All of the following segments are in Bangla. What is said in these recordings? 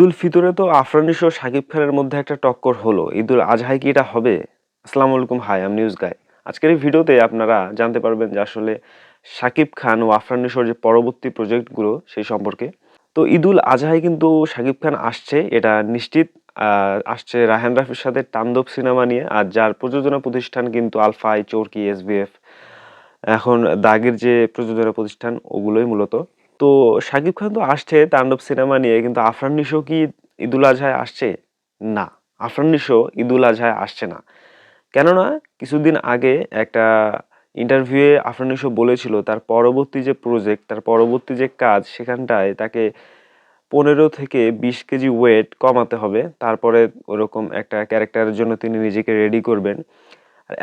ঈদুল ফিতরে তো আফরানিস ও শাকিব খানের মধ্যে একটা টক্কর হলো। ঈদুল আজহায় কি এটা হবে? আসসালামু আলাইকুম, হাই আম নিউজ গাই আজকের এই ভিডিওতে আপনারা জানতে পারবেন যে আসলে শাকিব খান ও আফরানিসর যে পরবর্তী প্রজেক্টগুলো সেই সম্পর্কে। তো ঈদুল আজহায় কিন্তু শাকিব খান আসছে, এটা নিশ্চিত। আসছে রায়হান রাফির সাথে তাণ্ডব সিনেমা নিয়ে, আর যার প্রযোজনা প্রতিষ্ঠান কিন্তু আলফাই, চোরকি এসবিএফ এখন দাগের যে প্রযোজনা প্রতিষ্ঠান, ওগুলোই মূলত। তো শাকিব খান তো আসছে তাণ্ডব সিনেমা নিয়ে, কিন্তু আফরান নিশো কি ঈদুল আজহায় আসছে? না, আফরান নিশো ঈদুল আজহায় আসছে না। কেননা কিছুদিন আগে একটা ইন্টারভিউয়ে আফরান নিশো বলেছিল, তার পরবর্তী যে প্রজেক্ট তার পরবর্তী যে কাজ, সেখানটায় তাকে পনেরো থেকে বিশ কেজি ওয়েট কমাতে হবে। তারপরে ওরকম একটা ক্যারেক্টারের জন্য তিনি নিজেকে রেডি করবেন।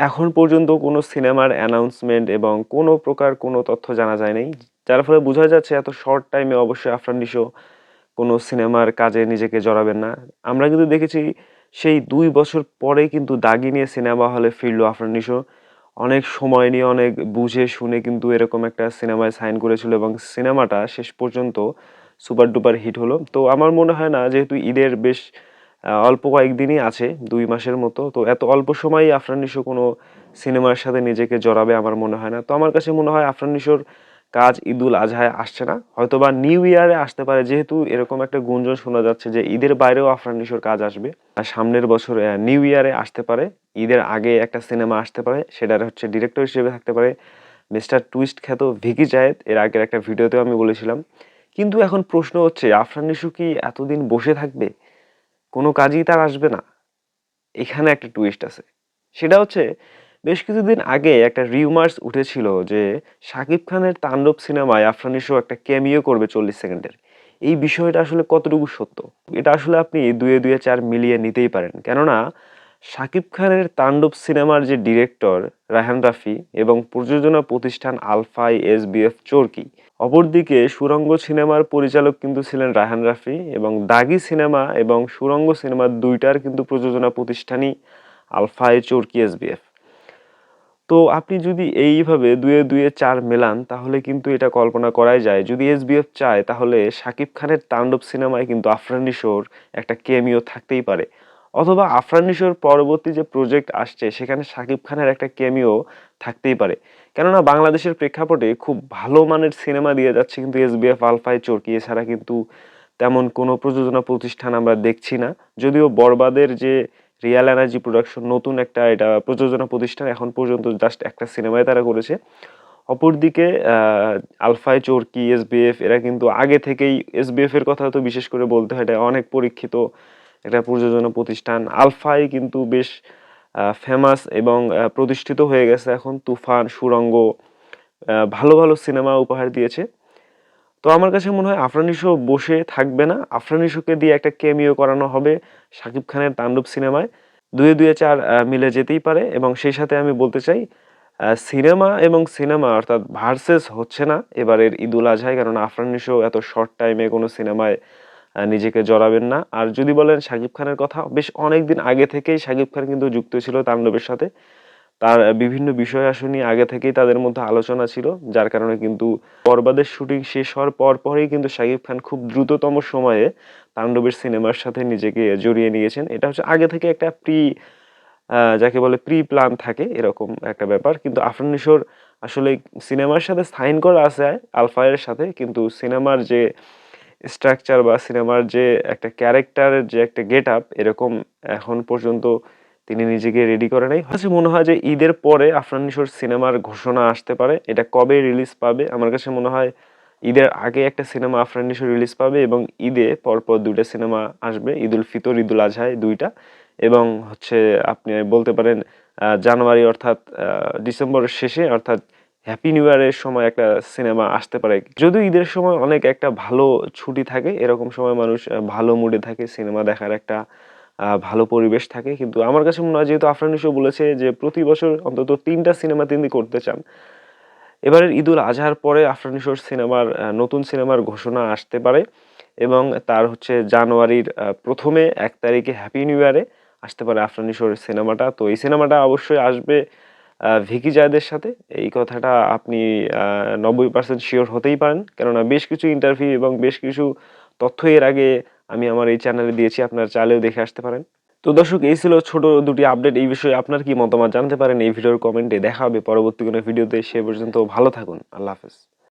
এখন পর্যন্ত কোনো সিনেমার অ্যানাউন্সমেন্ট এবং কোনো প্রকার কোনো তথ্য জানা যায়নি। যার ফলে বোঝা যাচ্ছে এত শর্ট টাইমে অবশ্যই আফরান নিশো কোনো সিনেমার কাজে নিজেকে জড়াবেন না। আমরা কিন্তু দেখেছি সেই দুই বছর পরে কিন্তু দাগি নিয়ে সিনেমা হলে ফিরলো আফরান নিশো। অনেক সময় নিয়ে, অনেক বুঝে শুনে কিন্তু এরকম একটা সিনেমায় সাইন করেছিল এবং সিনেমাটা শেষ পর্যন্ত সুপার ডুপার হিট হলো। তো আমার মনে হয় না, যেহেতু ঈদের বেশ অল্প কয়েকদিনই আছে, দুই মাসের মতো, তো এত অল্প সময়ই আফরান নিশো কোনো সিনেমার সাথে নিজেকে জড়াবে আমার মনে হয় না। তো আমার কাছে মনে হয় আফরান নিশোর কাজ ঈদুল আজহায় আসছে না। হয়তোবা নিউ ইয়ারে আসতে পারে, যেহেতু এরকম একটা গুঞ্জন শোনা যাচ্ছে যে ঈদের বাইরেও আফরান নিশোর কাজ আসবে। আর সামনের বছর নিউ ইয়ারে আসতে পারে, ঈদের আগে একটা সিনেমা আসতে পারে, সেটার হচ্ছে ডিরেক্টর হিসেবে থাকতে পারে মিস্টার টুইস্ট খ্যাত ভিকি জায়েদ। এর আগের একটা ভিডিওতেও আমি বলেছিলাম। কিন্তু এখন প্রশ্ন হচ্ছে, আফরান নিশো কি এতদিন বসে থাকবে? কোনো কাজই তার আসবে না। এখানে একটা টুইস্ট আছে। সেটা হচ্ছে বেশ কিছুদিন আগে একটা রিউমার্স উঠেছিল যে শাকিব খানের তাণ্ডব সিনেমায় আফরান নিশো একটা ক্যামিও করবে চল্লিশ সেকেন্ডের। এই বিষয়টা আসলে কতটুকু সত্য? এটা আসলে আপনি দুয়ে দুয়ে চার মিলিয়ে নিতেই পারেন। কেননা শাকিব খানের তাণ্ডব সিনেমার যে ডিরেক্টর রায়হান রাফি এবং প্রযোজনা প্রতিষ্ঠান আলফাই এস বিএফ চোরকি, অপরদিকে সুরঙ্গ সিনেমার পরিচালক কিন্তু ছিলেন রায়হান রাফি এবং দাগি সিনেমা এবং সুরঙ্গ সিনেমার দুইটার কিন্তু প্রযোজনা প্রতিষ্ঠানই আলফাই চোরকি এস বিএফ তো আপনি যদি এইভাবে দুয়ে দুয়ে চার মেলান, তাহলে কিন্তু এটা কল্পনা করাই যায়। যদি এসবিএফ চায়, তাহলে শাকিব খানের তাণ্ডব সিনেমায় কিন্তু আফরান নিশোর একটা কেমিও থাকতেই পারে। অথবা আফরান নিশোর পরবর্তী যে প্রজেক্ট আসছে, সেখানে শাকিব খানের একটা কেমিও থাকতেই পারে। কেননা বাংলাদেশের প্রেক্ষাপটে খুব ভালো মানের সিনেমা দিয়ে যাচ্ছে কিন্তু এসবিএফ আলফাই চরকি। এছাড়া কিন্তু তেমন কোনো প্রযোজনা প্রতিষ্ঠান আমরা দেখছি না। যদিও বরবাদের যে রিয়াল এনার্জি প্রোডাকশন নতুন একটা এটা প্রযোজনা প্রতিষ্ঠান এখন পর্যন্ত জাস্ট একটা সিনেমায় তারা করেছে। অপরদিকে আহ, আলফাই চোরকি এসবিএফ এরা কিন্তু আগে থেকেই এসবিএফ এর কথা তো বিশেষ করে বলতে হয় এটা অনেক পরীক্ষিত একটা প্রযোজনা প্রতিষ্ঠান। আলফাই কিন্তু বেশ ফেমাস এবং প্রতিষ্ঠিত হয়ে গেছে এখন। তুফান সুরঙ্গ ভালো ভালো সিনেমা উপহার দিয়েছে। তো আমার কাছে মনে হয় আফরানিশো বসে থাকবে না। আফরানিশোকে দিয়ে একটা কেমিও করানো হবে শাকিব খানের তাণ্ডব সিনেমায়। দুয়ে দুয়ে চার মিলে যেতেই পারে এবং সেই সাথে আমি বলতে চাই সিনেমা এবং সিনেমা অর্থাৎ ভার্সেস হচ্ছে না এবারের ঈদুল আজহায় কারণ আফরানিশো এত শর্ট টাইমে কোনো সিনেমায় নিজেকে জড়াবেন না। আর যদি বলেন শাকিব খানের কথা, বেশ অনেক দিন আগে থেকেই শাকিব খান কিন্তু যুক্ত ছিল তাণ্ডবের সাথে। তার বিভিন্ন বিষয় আসনি, আগে থেকেই তাদের মধ্যে আলোচনা ছিল, যার কারণে কিন্তু বরবাদের শুটিং শেষ হওয়ার পর পরেই কিন্তু শাকিব খান খুব দ্রুততম সময়ে তাণ্ডবের সিনেমার সাথে নিজেকে জড়িয়ে নিয়েছেন। এটা হচ্ছে আগে থেকে একটা প্রি যাকে বলে প্রি প্ল্যান থাকে, এরকম একটা ব্যাপার। কিন্তু আফরান নিশোর আসলে সিনেমার সাথে সাইন করা আছে আলফায়ের সাথে, কিন্তু সিনেমার যে স্ট্রাকচার বা সিনেমার যে একটা ক্যারেক্টারের যে একটা গেট আপ এরকম এখন পর্যন্ত তিনি নিজেকে রেডি করে নাই। কাছে মনে হয় যে ঈদের পরে আফরান নিশোর সিনেমার ঘোষণা আসতে পারে। এটা কবে রিলিজ পাবে? আমার কাছে মনে হয় ঈদের আগে একটা সিনেমা আফরান রিলিজ পাবে এবং ঈদে পরপর দুইটা সিনেমা আসবে। ঈদুল ফিতর ঈদুল আজহায় দুইটা। এবং হচ্ছে আপনি বলতে পারেন জানুয়ারি অর্থাৎ ডিসেম্বরের শেষে অর্থাৎ হ্যাপি নিউ ইয়ারের সময় একটা সিনেমা আসতে পারে। যদিও ঈদের সময় অনেক একটা ভালো ছুটি থাকে, এরকম সময় মানুষ ভালো মুডে থাকে, সিনেমা দেখার একটা ভালো পরিবেশ থাকে। কিন্তু আমার কাছে মনে হয় যেহেতু আফরান নিশো বলেছে যে প্রতি বছর অন্তত তিনটা সিনেমা তিনি করতে চান, এবারের ঈদুল আজহার পরে আফরান নিশোর সিনেমার নতুন সিনেমার ঘোষণা আসতে পারে এবং তার হচ্ছে জানুয়ারির প্রথমে এক তারিখে হ্যাপি নিউ ইয়ারে আসতে পারে আফরান নিশোর সিনেমাটা। তো এই সিনেমাটা অবশ্যই আসবে ভিকি জায়দের সাথে। এই কথাটা আপনি নব্বই পার্সেন্ট শিওর হতেই পারেন। কেননা বেশ কিছু ইন্টারভিউ এবং বেশ কিছু তথ্য এর আগে আমি আমার এই চ্যানেলে দিয়েছি, আপনারা চাইলেও দেখে আসতে পারেন। তো দর্শক, এই ছিল ছোট দুটি আপডেট এই বিষয়ে আপনার কি মতামত জানতে পারেন? এই ভিডিওর কমেন্টে দেখা হবে পরবর্তী কোনো ভিডিওতে। সে পর্যন্ত ভালো থাকুন। আল্লাহ হাফেজ।